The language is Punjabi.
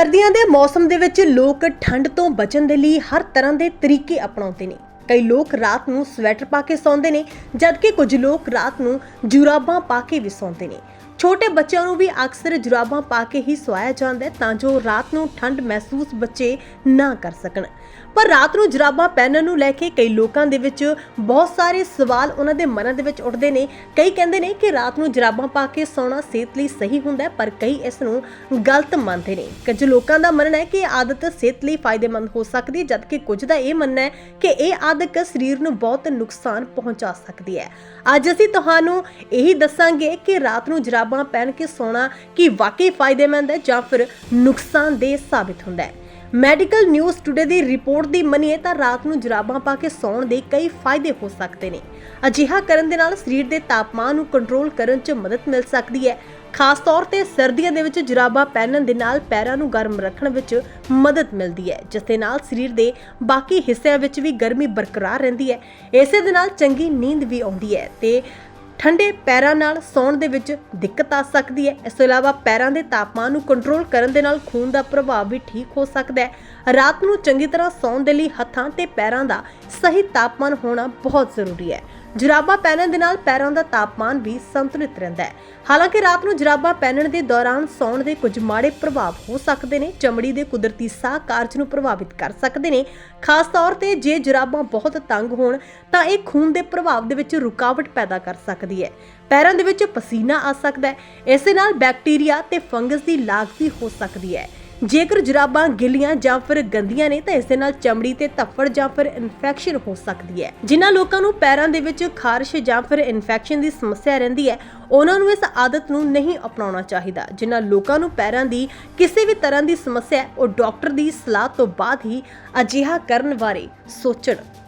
ਸਰਦੀਆਂ ਦੇ ਮੌਸਮ ਦੇ ਵਿੱਚ ਲੋਕ ਠੰਡ ਤੋਂ ਬਚਣ ਦੇ ਲਈ ਹਰ ਤਰ੍ਹਾਂ ਦੇ ਤਰੀਕੇ ਅਪਣਾਉਂਦੇ ਨੇ। ਕਈ ਲੋਕ ਰਾਤ ਨੂੰ ਸਵੈਟਰ ਪਾ ਕੇ ਸੌਂਦੇ ਨੇ, ਜਦਕਿ ਕੁਝ ਲੋਕ ਰਾਤ ਨੂੰ ਜੁਰਾਬਾਂ ਪਾ ਕੇ ਵੀ ਸੌਂਦੇ ਨੇ। ਛੋਟੇ ਬੱਚਿਆਂ ਨੂੰ ਵੀ ਅਕਸਰ ਜੁਰਾਬਾਂ ਪਾ ਕੇ ਹੀ ਸਵਾਇਆ ਜਾਂਦਾ ਹੈ ਤਾਂ ਜੋ ਰਾਤ ਨੂੰ ਠੰਡ ਮਹਿਸੂਸ ਬੱਚੇ ਨਾ ਕਰ ਸਕਣ। ਪਰ ਰਾਤ ਨੂੰ ਜੁਰਾਬਾਂ ਪਹਿਨਣ ਨੂੰ ਲੈ ਕੇ ਕਈ ਲੋਕਾਂ ਦੇ ਵਿੱਚ ਬਹੁਤ ਸਾਰੇ ਸਵਾਲ ਉਹਨਾਂ ਦੇ ਮਨਾਂ ਦੇ ਵਿੱਚ ਉੱਠਦੇ ਨੇ। ਕਈ ਕਹਿੰਦੇ ਨੇ ਕਿ ਰਾਤ ਨੂੰ ਜੁਰਾਬਾਂ ਪਾ ਕੇ ਸੌਣਾ ਸਿਹਤ ਲਈ ਸਹੀ ਹੁੰਦਾ ਹੈ, ਪਰ ਕਈ ਇਸ ਨੂੰ ਗਲਤ ਮੰਨਦੇ ਨੇ। ਕੁਝ ਲੋਕਾਂ ਦਾ ਮੰਨਣਾ ਹੈ ਕਿ ਇਹ ਆਦਤ ਸਿਹਤ ਲਈ ਫਾਇਦੇਮੰਦ ਹੋ ਸਕਦੀ ਹੈ, ਜਦਕਿ ਕੁਝ ਦਾ ਇਹ ਮੰਨਣਾ ਹੈ ਕਿ ਇਹ ਆਦਤ ਸਰੀਰ ਨੂੰ ਬਹੁਤ ਨੁਕਸਾਨ ਪਹੁੰਚਾ ਸਕਦੀ ਹੈ। ਅੱਜ ਅਸੀਂ ਤੁਹਾਨੂੰ ਇਹੀ ਦੱਸਾਂਗੇ ਕਿ ਰਾਤ ਨੂੰ ਜੁਰਾਬਾਂ ਪਹਿਨ ਕੇ ਸੌਣਾ ਕੀ ਵਾਕਈ ਫਾਇਦੇਮੰਦ ਹੈ ਜਾਂ ਫਿਰ ਨੁਕਸਾਨਦੇਹ ਸਾਬਿਤ ਹੁੰਦਾ ਹੈ। ਮੈਡੀਕਲ ਨਿਊਜ਼ ਟੁਡੇ ਦੀ ਰਿਪੋਰਟ ਦੀ ਮੰਨੀਏ ਤਾਂ ਰਾਤ ਨੂੰ ਜੁਰਾਬਾਂ ਪਾ ਕੇ ਸੌਣ ਦੇ ਕਈ ਫਾਇਦੇ ਹੋ ਸਕਦੇ ਨੇ। ਅਜਿਹਾ ਕਰਨ ਦੇ ਨਾਲ ਸਰੀਰ ਦੇ ਤਾਪਮਾਨ ਨੂੰ ਕੰਟਰੋਲ ਕਰਨ 'ਚ ਮਦਦ ਮਿਲ ਸਕਦੀ ਹੈ। ਖਾਸ ਤੌਰ ਤੇ ਸਰਦੀਆਂ ਦੇ ਵਿੱਚ ਜੁਰਾਬਾਂ ਪਹਿਨਣ ਦੇ ਨਾਲ ਪੈਰਾਂ ਨੂੰ ਗਰਮ ਰੱਖਣ ਵਿੱਚ ਮਦਦ ਮਿਲਦੀ ਹੈ, ਜਿਸ ਦੇ ਨਾਲ ਸਰੀਰ ਦੇ ਬਾਕੀ ਹਿੱਸਿਆਂ ਵਿੱਚ ਵੀ ਗਰਮੀ ਬਰਕਰਾਰ ਰਹਿੰਦੀ ਹੈ। ਇਸੇ ਦੇ ਨਾਲ ਚੰਗੀ ਨੀਂਦ ਵੀ ਆਉਂਦੀ ਹੈ ਤੇ ਠੰਡੇ ਪੈਰਾਂ ਨਾਲ ਸੌਣ ਦੇ ਵਿੱਚ ਦਿੱਕਤ ਆ ਸਕਦੀ ਹੈ। ਇਸ ਤੋਂ ਇਲਾਵਾ ਪੈਰਾਂ ਦੇ ਤਾਪਮਾਨ ਨੂੰ ਕੰਟਰੋਲ ਕਰਨ ਦੇ ਨਾਲ ਖੂਨ ਦਾ ਪ੍ਰਭਾਵ ਵੀ ਠੀਕ ਹੋ ਸਕਦਾ ਹੈ। ਰਾਤ ਨੂੰ ਚੰਗੀ ਤਰ੍ਹਾਂ ਸੌਣ ਦੇ ਲਈ ਹੱਥਾਂ ਤੇ ਪੈਰਾਂ ਦਾ ਸਹੀ ਤਾਪਮਾਨ ਹੋਣਾ ਬਹੁਤ ਜ਼ਰੂਰੀ ਹੈ। ਜਰਾਬਾਂ ਪਹਿਨਣ ਦੇ ਨਾਲ ਪੈਰਾਂ ਦਾ ਤਾਪਮਾਨ ਵੀ ਸੰਤੁਲਿਤ ਰਹਿੰਦਾ ਹੈ। ਹਾਲਾਂਕਿ ਰਾਤ ਨੂੰ ਜਰਾਬਾਂ ਪਹਿਨਣ ਦੇ ਦੌਰਾਨ ਸੌਣ ਦੇ ਕੁਝ ਮਾੜੇ ਪ੍ਰਭਾਵ ਹੋ ਸਕਦੇ ਨੇ, ਚਮੜੀ ਦੇ ਕੁਦਰਤੀ ਸਾਹ ਕਾਰਜ ਨੂੰ ਪ੍ਰਭਾਵਿਤ ਕਰ ਸਕਦੇ ਨੇ। ਖਾਸ ਤੌਰ ਤੇ ਜੇ ਜਰਾਬਾਂ ਬਹੁਤ ਤੰਗ ਹੋਣ, ਤਾਂ ਇਹ ਖੂਨ ਦੇ ਪ੍ਰਭਾਵ ਦੇ ਵਿੱਚ ਰੁਕਾਵਟ ਪੈਦਾ ਕਰ ਸਕਦਾ ਸਕਦੀ ਹੈ। ਪੈਰਾਂ ਦੇ ਵਿੱਚ ਪਸੀਨਾ ਆ ਸਕਦਾ ਹੈ। ਇਸੇ ਨਾਲ ਬੈਕਟੀਰੀਆ ਤੇ ਫੰਗਸ ਦੀ ਲਾਗ ਵੀ ਹੋ ਸਕਦੀ ਹੈ। ਜੇਕਰ ਜੁਰਾਬਾਂ ਗਿੱਲੀਆਂ ਜਾਂ ਫਿਰ ਗੰਦੀਆਂ ਨੇ ਤਾਂ ਇਸ ਦੇ ਨਾਲ ਚਮੜੀ ਤੇ ਧੱਫੜ ਜਾਂ ਫਿਰ ਇਨਫੈਕਸ਼ਨ ਹੋ ਸਕਦੀ ਹੈ। ਜਿਨ੍ਹਾਂ ਲੋਕਾਂ ਨੂੰ ਪੈਰਾਂ ਦੇ ਵਿੱਚ ਖਾਰਸ਼ ਜਾਂ ਫਿਰ ਇਨਫੈਕਸ਼ਨ ਦੀ ਸਮੱਸਿਆ ਰਹਿੰਦੀ ਹੈ ਉਹਨਾਂ ਨੂੰ ਇਸ ਆਦਤ ਨੂੰ ਨਹੀਂ ਅਪਣਾਉਣਾ ਚਾਹੀਦਾ। ਜਿਨ੍ਹਾਂ ਲੋਕਾਂ ਨੂੰ ਪੈਰਾਂ ਦੀ ਕਿਸੇ ਵੀ ਤਰ੍ਹਾਂ ਦੀ ਸਮੱਸਿਆ ਹੈ, ਉਹ ਡਾਕਟਰ ਦੀ ਸਲਾਹ ਤੋਂ ਬਾਅਦ ਹੀ ਅਜਿਹਾ ਕਰਨ ਬਾਰੇ ਸੋਚਣ।